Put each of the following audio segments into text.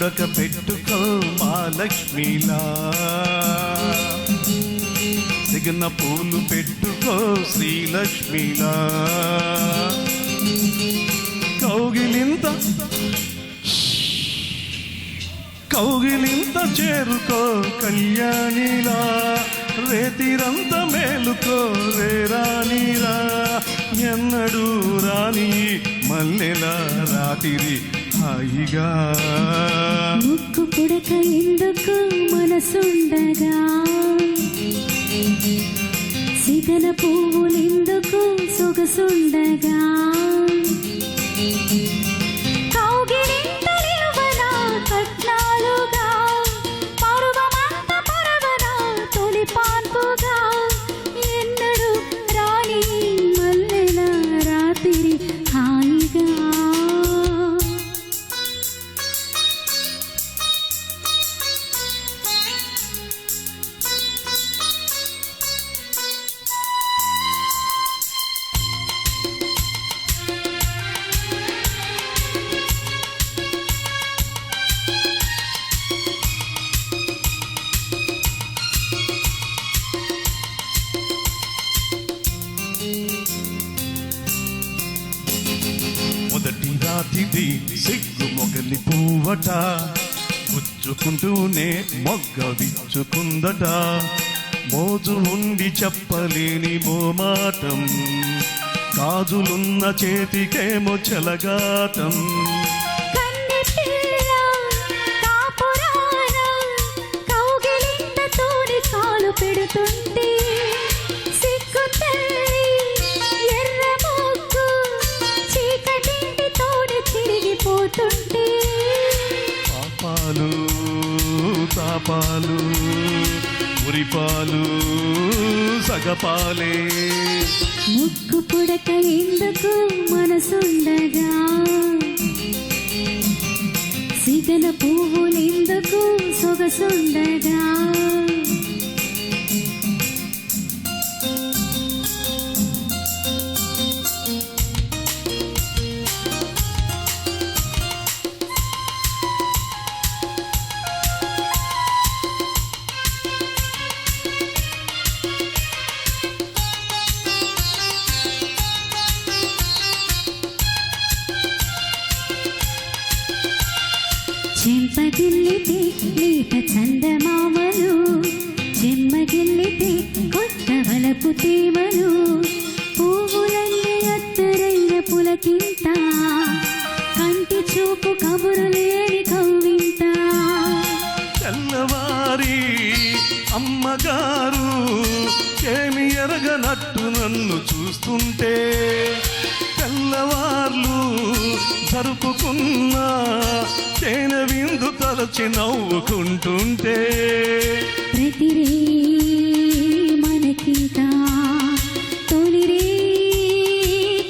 పుడక పెట్టుకో మా లక్ష్మిలా సిగన పూలు పెట్టుకో శ్రీలక్ష్మిలా. కౌగిలింత కౌగిలింత చేరుకో కళ్యాణిలా. రేతిరంత మేలుకో రేరానిరా ఎన్నడూ రాని మల్లెల రాతిరి హాయిగా ముక్కు పుడక ఎందుకు మనసుండగా. సిగల పువ్వులెందుకు సొగసుండగా. మొదటి రాతిది సిగ్గు మొగలి పూవట గుచ్చుకుంటూనే మొగ్గ విచ్చుకుందట. మోజు ఉండి చెప్పలేని మోమాటం గాజులున్న చేతికేమో చెలగాటం. పాపాలు తాపాలు ఉరిపాలు సగపాలే. ముక్కు పుడక ఎందుకు మనసుండగా? సిగల పువ్వులెందుకు సొగసుండగా? చెంపగిల్లితే లేత చందమామలు చెమ్మగిల్లితే కొత్త వలపు తేమలు. పువ్వులన్నీ అత్తరైన పులకింత కంటి చూపు కబురు లేని కవ్వింత. తెల్లవారి అమ్మగారు ఏమి ఎరగనట్టు నన్ను చూస్తుంటే తెల్లవార్లు జరుపుకున్న తేనె విందు తలచి నవ్వుకుంటుంటే. ప్రతిరే మనకింత తొలిరే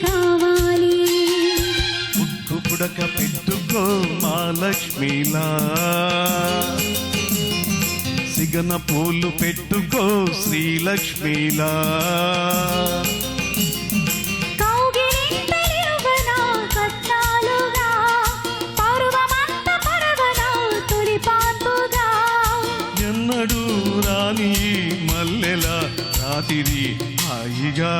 కావాలి. ముక్కు పుడక పెట్టుకో మా లక్ష్మిలా సిగన పూలు పెట్టుకో శ్రీలక్ష్మిలా. రాత్రి హాయిగా.